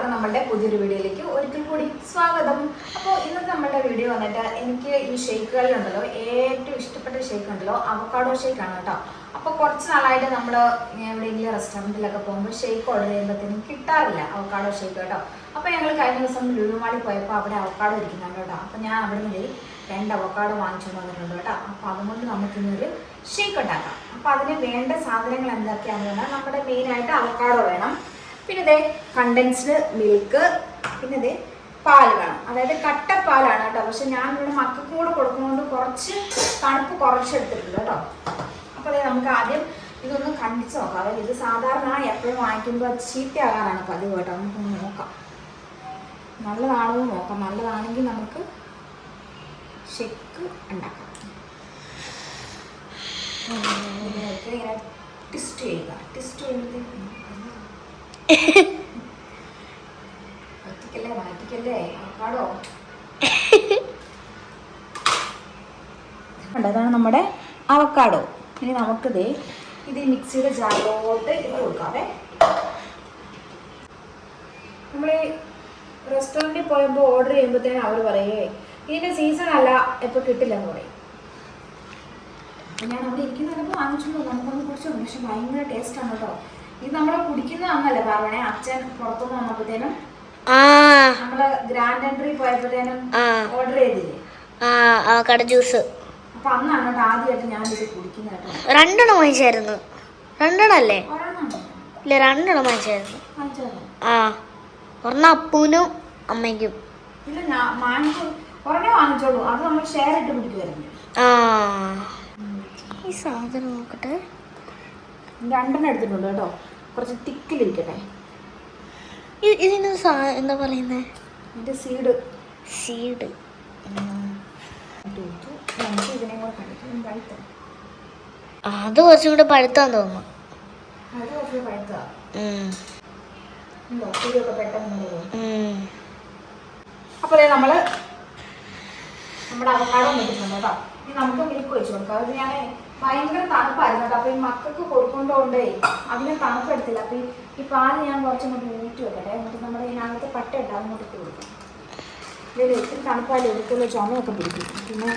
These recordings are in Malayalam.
എല്ലാവർക്കും നമ്മുടെ പുതിയൊരു വീഡിയോയിലേക്ക് ഒരിക്കൽ കൂടി സ്വാഗതം. അപ്പോൾ ഇന്നത്തെ നമ്മുടെ വീഡിയോ വന്നിട്ട് എനിക്ക് ഈ ഷേക്കുകളിലുണ്ടല്ലോ ഏറ്റവും ഇഷ്ടപ്പെട്ട ഷേക്ക് ഉണ്ടല്ലോ അവക്കാഡോ ഷേക്കാണ് കേട്ടോ. അപ്പോൾ കുറച്ച് നാളായിട്ട് നമ്മൾ എവിടെയെങ്കിലും റെസ്റ്റോറന്റിലൊക്കെ പോകുമ്പോൾ ഷേക്ക് ഓർഡർ ചെയ്യുമ്പോഴത്തേനും കിട്ടാറില്ല അവക്കാഡോ ഷേക്ക് കേട്ടോ. അപ്പോൾ ഞങ്ങൾ കഴിഞ്ഞ ദിവസം ലുലുമാളി പോയപ്പോൾ അവിടെ അവക്കാഡോ ഇരിക്കുന്നുണ്ട് കേട്ടോ. അപ്പോൾ ഞാൻ അവിടെ നിന്ന് രണ്ട് അവക്കാഡോ വാങ്ങിച്ചുകൊണ്ട് വന്നിട്ടുണ്ട് കേട്ടോ. അപ്പോൾ അതുകൊണ്ട് നമുക്കിന്നൊരു ഷേക്ക് ഉണ്ടാക്കാം. അപ്പോൾ അതിന് വേണ്ട സാധനങ്ങൾ എന്തൊക്കെയാണെന്ന് പറഞ്ഞാൽ നമ്മുടെ മെയിനായിട്ട് അവക്കാഡോ വേണം. പിന്നെ ഇതേ കണ്ടൻസ്ഡ് മിൽക്ക് പിന്നെ ഇതേ പാൽ വേണം. അതായത് കട്ട കട്ടപ്പാലാണ് കേട്ടോ. പക്ഷെ ഞാൻ ഇവിടെ മക്കൾക്കും കൂടെ കൊടുക്കുന്നതുകൊണ്ട് കുറച്ച് തണുപ്പ് കുറച്ചെടുത്തിട്ടുണ്ട് കേട്ടോ. അപ്പോൾ അതെ നമുക്ക് ആദ്യം ഇതൊന്ന് കണ്ടിച്ച് നോക്കാം. അതായത് ഇത് സാധാരണ എപ്പോഴും വാങ്ങിക്കുമ്പോൾ ചീത്തയാകാറാണ് പതിവ് കേട്ടോ. നമുക്ക് നോക്കാം. നല്ലതാണോ നോക്കാം. നല്ലതാണെങ്കിൽ നമുക്ക് ഷെക്ക് ഉണ്ടാക്കാം. ഇങ്ങനെ ടിസ്റ്റ് ചെയ്യുക. ടിസ്റ്റ് ചെയ്യുന്നത് അതാണ് നമ്മുടെ അവക്കാടോ. ഇനി നമുക്കിത് ഇത് മിക്സിയുടെ ജാറിലോട്ട് ഇത് കൊടുക്കാവേ. നമ്മൾ റെസ്റ്റോറന്റിൽ പോയപ്പോൾ ഓർഡർ ചെയ്യുമ്പോഴത്തേനും അവർ പറയേ ഇതിന്റെ സീസൺ അല്ല ഇപ്പോൾ കിട്ടില്ലെന്ന് പറയും. ഞാൻ അവിടെ ഇരിക്കുന്ന ചിലപ്പോൾ വാങ്ങിച്ചോളൂ നമുക്കൊന്ന് കുറച്ച് പക്ഷെ ഭയങ്കര ടേസ്റ്റാണ് കേട്ടോ. ഇത് നമ്മൾ കുടിക്കുന്നതാണെന്നല്ലേ പറഞ്ഞേ? അച്ഛൻ പുറത്തുനിന്ന് വന്നപ്പോഴത്തേനും ആ. നമ്മൾ ഗ്രാൻഡ് എൻട്രി പോയപ്പോഴത്തേനും ഓർഡർ ചെയ്തില്ലേ? അവക്കാട ജ്യൂസ് അപ്പൊ അന്നാണ് കേട്ടോ ആദ്യമായിട്ട് ഞാൻ ഇത് കുടിക്കുന്നത് കേട്ടോ. രണ്ടെണ്ണം വാങ്ങിച്ചായിരുന്നു. രണ്ടെണ്ണം അല്ലേ? ഇല്ല രണ്ടെണ്ണം വാങ്ങിച്ചായിരുന്നു? ആ. ഒരെണ്ണം അപ്പൂനും അമ്മയ്ക്കും. ഇല്ല ഞാൻ വാങ്ങിച്ചു. ഒരെണ്ണേ വാങ്ങിച്ചോളൂ. അത് നമ്മൾ ഷെയർ ഇട്ട് ആ. ഈ സാധനം നോക്കട്ടെ. രണ്ടെണ്ണം എടുത്തിട്ടുണ്ട് കേട്ടോ. കുറച്ച് തിക്കിലിരിക്കട്ടെ. ഇതിന് എന്താ പറയുന്നത് ഇതിന്റെ സീഡ്. സീഡ്. നമുക്ക് ഇതിനെ കൂടെ കണ്ടിട്ട് പഴുത്ത അത് കുറച്ചും കൂടെ പഴുത്താന്ന് തോന്നുന്നു. അത് കുറച്ച് പഴുത്ത ഉം. ഉണ്ടോ? സീഡൊക്കെ പെട്ടെന്ന് പോകും ഉം. അപ്പോൾ നമ്മുടെ അവക്കാടം വെച്ചിട്ടുണ്ട് കേട്ടോ. ഇനി നമുക്ക് മിൽക്ക് വെച്ച് കൊടുക്കാം. അത് ഞാൻ ഭയങ്കര തണുപ്പായിരുന്നു കേട്ടോ. അപ്പോൾ ഈ മക്കൾക്ക് കൊടുക്കൊണ്ടോണ്ടേ അതിന് അതിനെ തണുപ്പെടുത്തില്ല. അപ്പോൾ ഈ- പാൽ ഞാൻ കുറച്ചങ്ങോട്ട് ഊറ്റി വെക്കട്ടെ. എന്നിട്ട് നമ്മുടെ ഇതിനകത്ത് പട്ട ഉണ്ടാവും അങ്ങോട്ട് ഇട്ട് കൊടുക്കും. ഇതിൽ ഒത്തിരി തണുപ്പായാലും എടുക്കുള്ള ചുമയൊക്കെ പിടിക്കും. പിന്നെ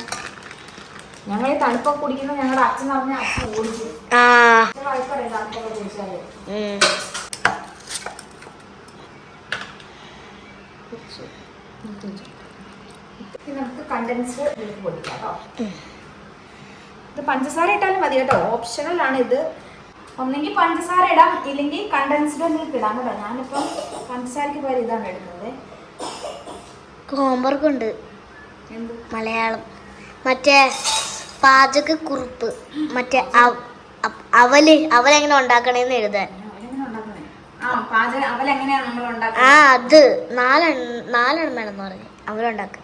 ഞങ്ങൾ ഈ തണുപ്പൊക്കെ കുടിക്കുന്ന ഞങ്ങളുടെ അച്ഛൻ പറഞ്ഞ അച്ഛൻ ഓടിച്ചു വഴക്കറിയാം തണുപ്പൊക്കെ നമുക്ക് കണ്ടൻസ്ഡ് മിൽക്ക് പൊടിക്കാം കേട്ടോ. ഇത് പഞ്ചസാര ഇട്ടാലും മതി കേട്ടോ. ഓപ്ഷണൽ ആണ് ഇത്. ഒന്നെങ്കിൽ പഞ്ചസാര ഇടാം ഇല്ലെങ്കിൽ കണ്ടൻസ്ഡ് മിൽക്ക് ഇടാം കേട്ടോ. ഞാനിപ്പം പഞ്ചസാരക്ക് പകരം ഇതാണ് ഇടുന്നത് ഹോംവർക്ക് ഉണ്ട്. മലയാളം. മറ്റേ പാചകക്കുറിപ്പ് മറ്റേ അവൽ അവലെങ്ങനെ ഉണ്ടാക്കണേന്ന് എഴുതാൻ. ആ അത്. നാലെണ്ണം നാലെണ്ണം വേണമെന്ന് പറഞ്ഞു. അവലുണ്ടാക്കാൻ.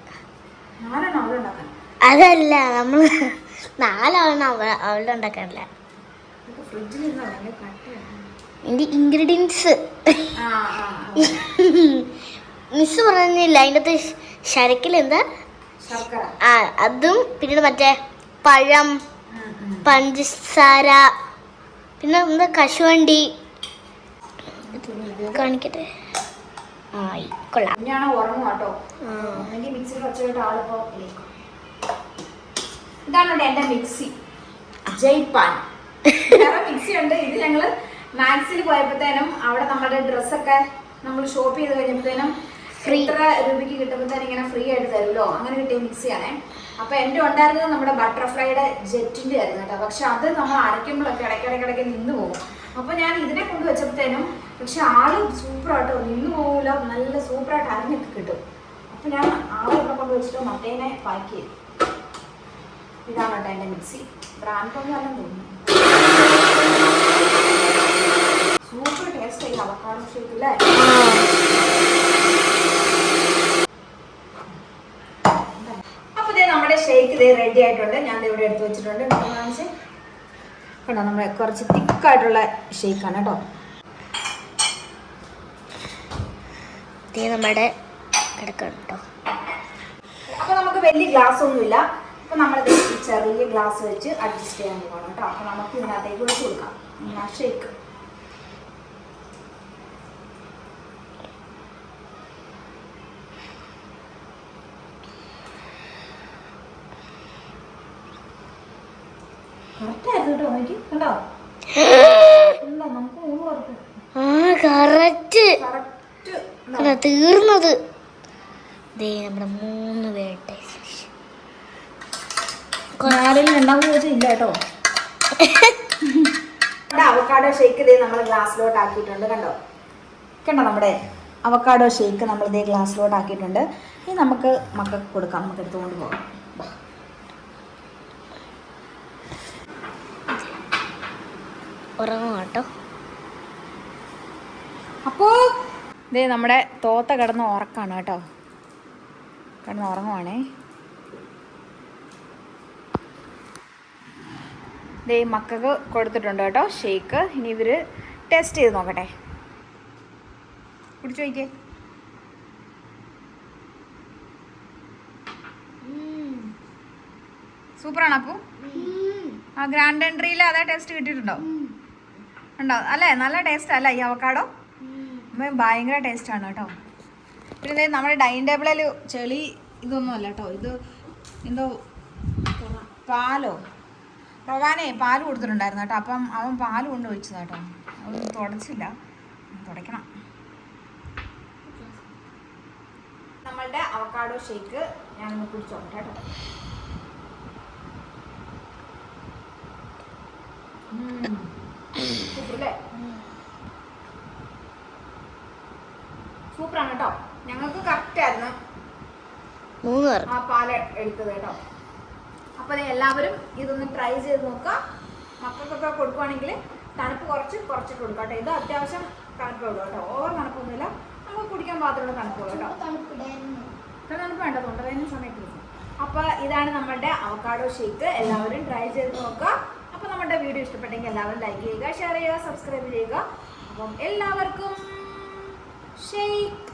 അതല്ല നമ്മൾ നാലെണ്ണം അവ അവളുടെ ഉണ്ടാക്കാറില്ല? ഭയങ്കര ഇൻഗ്രീഡിയൻസ്. മിസ് പറഞ്ഞില്ല അതിന്റെ അകത്ത് ശരക്കിൽ എന്താ ആ അതും പിന്നെ മറ്റേ പഴം. പഞ്ചസാര പിന്നെ എന്താ കശുവണ്ടി? കാണിക്കട്ടെ? ആയി കൊള്ളാം. ഞാൻ ഉറങ്ങും കേട്ടോ മിക്സിയിൽ വെച്ചിട്ട് ആളിപ്പോ. ഇതാണ് കേട്ടോ എന്റെ മിക്സി. ജയ്പാൻ. വേറെ മിക്സി ഉണ്ട് ഇത് ഞങ്ങൾ മാക്സിൽ പോയപ്പോഴത്തേനും അവിടെ നമ്മുടെ ഡ്രസ്സൊക്കെ നമ്മൾ ഷോപ്പ് ചെയ്ത് കഴിഞ്ഞപ്പോഴത്തേനും എത്ര രൂപയ്ക്ക് കിട്ടുമ്പോഴത്തേനും ഇങ്ങനെ ഫ്രീ ആയിട്ട് തരുമല്ലോ? അങ്ങനെ കിട്ടിയ മിക്സിയാണേ. അപ്പൊ എന്റെ ഉണ്ടായിരുന്നത് നമ്മുടെ ബട്ടർഫ്ലൈയുടെ ജെറ്റിന്റെ ആയിരുന്നു കേട്ടോ. പക്ഷെ അത് നമ്മൾ അരയ്ക്കുമ്പോഴൊക്കെ ഇടയ്ക്കിടയ്ക്കിടയ്ക്ക് നിന്ന് പോകും. അപ്പൊ ഞാൻ ഇതിനെ കൊണ്ട് വെച്ചപ്പോഴത്തേനും പക്ഷെ ആൾ സൂപ്പറായിട്ടോ നിന്ന് പോകില്ല നല്ല സൂപ്പറായിട്ട് അരിഞ്ഞൊക്കെ കിട്ടും. അപ്പൊ ഞാൻ ആളെ ഇവിടെ കൊണ്ട് വെച്ചിട്ട് മട്ടേനെ പാക്ക് ചെയ്തു. ഇതാണ് കേട്ടോ എന്റെ മിക്സി. ബ്രാൻഡ് ഒന്നും അല്ലെന്ന് തോന്നുന്നു. സൂപ്പർ ടേസ്റ്റ് ആയി അവക്കാടോ ഷേക്ക് അപ്പോൾ അപ്പൊ ഇതേ നമ്മുടെ ഷേക്ക് ഇതേ റെഡി ആയിട്ടുണ്ട്. ഞാൻ ഇവിടെ എടുത്ത് വെച്ചിട്ടുണ്ട്. കാണിച്ച് കണ്ടോ നമ്മുടെ കുറച്ച് തിക്കായിട്ടുള്ള ഷേക്കാണ് കേട്ടോ. നമ്മുടെ കിടക്കണം കേട്ടോ. അപ്പൊ നമുക്ക് വലിയ ഗ്ലാസ് ഒന്നുമില്ല. അപ്പോൾ നമ്മളിത് ചെറിയ ഗ്ലാസ് വെച്ച് അഡ്ജസ്റ്റ് ചെയ്യാൻ പോകണം കേട്ടോ. അപ്പോൾ നമുക്ക് ഇതിനകത്തേക്ക് ഒഴിച്ച് കൊടുക്കാം. ഇങ്ങനെ ഷേക്ക് കറക്റ്റായിരുന്നു കണ്ടോ? ഇല്ല നമുക്ക് ആ കറക്റ്റ് തീർന്നത്. ദേ നമ്മുടെ മൂന്ന് വേട്ടേ ആരെങ്കിലും രണ്ടാമത് ചോദിച്ചാൽ ഇല്ല കേട്ടോ. നമ്മുടെ അവക്കാഡോ ഷേക്ക് ഇതേ നമ്മൾ ഗ്ലാസ്സിലോട്ട് ആക്കിയിട്ടുണ്ട് കണ്ടോ? കണ്ടോ നമ്മുടെ അവക്കാടോ ഷേക്ക് നമ്മൾ ഇതേ ഗ്ലാസ്സിലോട്ട് ആക്കിയിട്ടുണ്ട്. ഇനി നമുക്ക് മക്കൾക്ക് കൊടുക്കാം. നമുക്ക് എടുത്തുകൊണ്ട് പോകാം. ഉറങ്ങും കേട്ടോ? അപ്പോൾ ഇതേ നമ്മുടെ തോത്ത കിടന്ന് ഉറക്കാണ് കേട്ടോ. കിടന്ന് ഉറങ്ങുവാണേ. ദേ മക്കൾക്ക് കൊടുത്തിട്ടുണ്ട് കേട്ടോ ഷേക്ക് ഇനി ഇവർ ടെസ്റ്റ് ചെയ്ത് നോക്കട്ടെ. കുടിച്ചു നോക്കിയേ സൂപ്പറാണ് അപ്പു. ആ ഗ്രാൻഡ് എൻട്രിയിൽ അതാ ടേസ്റ്റ് കിട്ടിയിട്ടുണ്ടോ? ഉണ്ടോ? അല്ലേ നല്ല ടേസ്റ്റ് അല്ല ഈ അവക്കാടോ അമ്മ ഭയങ്കര ടേസ്റ്റ് ആണ് കേട്ടോ. പിന്നെ നമ്മുടെ ഡൈനിങ് ടേബിളിൽ ചെളി ഇതൊന്നും അല്ല കേട്ടോ ഇത് എന്തോ പാലോ? റൊവാനെ പാൽ കൊടുത്തിട്ടുണ്ടായിരുന്നു കേട്ടോ. അപ്പം അവൻ പാൽ കൊണ്ട് ഒഴിച്ചതാ കേട്ടോ. അവൻ തുടച്ചില്ല. തുടയ്ക്കണം. നമ്മളുടെ അവക്കാഡോ ഷേക്ക് ഞാനൊന്ന് കുടിച്ചോട്ടെ കേട്ടോ. സൂപ്പറല്ലേ? സൂപ്പറാണ് കേട്ടോ. ഞങ്ങൾക്ക് കറക്റ്റ് ആയിരുന്നു മൂന്ന് ആ പാൽ എടുത്തത് കേട്ടോ. അപ്പോൾ എല്ലാവരും ഇതൊന്ന് ട്രൈ ചെയ്ത് നോക്കുക. മക്കൾക്കൊക്കെ കൊടുക്കുവാണെങ്കിൽ തണുപ്പ് കുറച്ച് കുറച്ചിട്ട് കൊടുക്കാം കേട്ടോ. ഇത് അത്യാവശ്യം തണുപ്പ് കേട്ടോ. ഓവർ തണുപ്പൊന്നുമില്ല. നമുക്ക് കുടിക്കാൻ പാത്രമുള്ള തണുപ്പുള്ളൂ കേട്ടോ. ഇത്ര തണുപ്പ് വേണ്ട തൊണ്ടവേദന സമയത്ത് അപ്പോൾ ഇതാണ് നമ്മുടെ അവക്കാഡോ ഷേക്ക് എല്ലാവരും ട്രൈ ചെയ്ത് നോക്കുക. അപ്പോൾ നമ്മുടെ വീഡിയോ ഇഷ്ടപ്പെട്ടെങ്കിൽ എല്ലാവരും ലൈക്ക് ചെയ്യുക ഷെയർ ചെയ്യുക സബ്സ്ക്രൈബ് ചെയ്യുക. അപ്പം എല്ലാവർക്കും ഷേക്ക്